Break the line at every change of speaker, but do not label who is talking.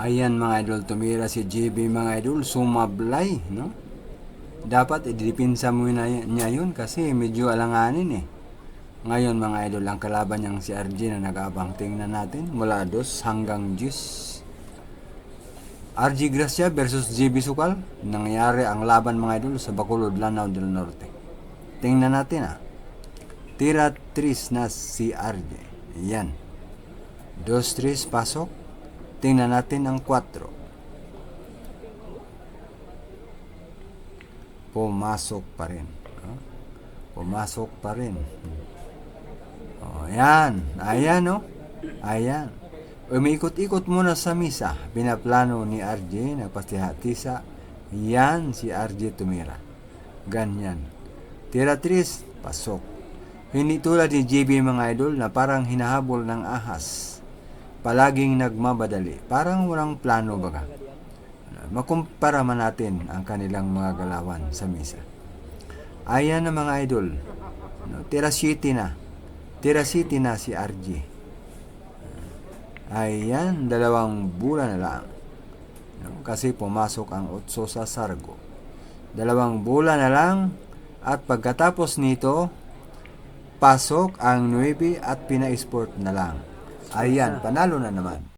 Ayan mga idol, tumira si JB mga idol, sumablay, no? Dapat idipinsa mo na niya yun kasi medyo alanganin eh. Ngayon mga idol, ang kalaban niyang si RG na nag-abang. Tingnan natin, mula dos hanggang 10. RG Gracia versus JB Sukal. Nangyari ang laban mga idol sa Bacolod, Lanao del Norte. Tingnan natin ah. Tira 3 na si RJ. Yan. 2-3 pasok. Tingnan natin ang 4. Pumasok pa rin. Pumasok pa rin. Oh, ayan. Ayan, no? Ayan. Umikot-ikot muna sa misa. Pinaplano ni RJ na pastihati-sa. Yan si RJ tumira. Ganyan. Tira 3, pasok. Hindi tulad ni JB mga idol na parang hinahabol ng ahas. Palaging nagmabadali. Parang walang plano baga. Makumpara man natin ang kanilang mga galawan sa misa. Ayan na mga idol. No, tira city na. Tira city na si RG. Ayan, dalawang bulan na lang. No, kasi pumasok ang otso sa sargo. Dalawang bulan na lang at pagkatapos nito, pasok ang 9 at pina-sport na lang. Ayan, panalo na naman.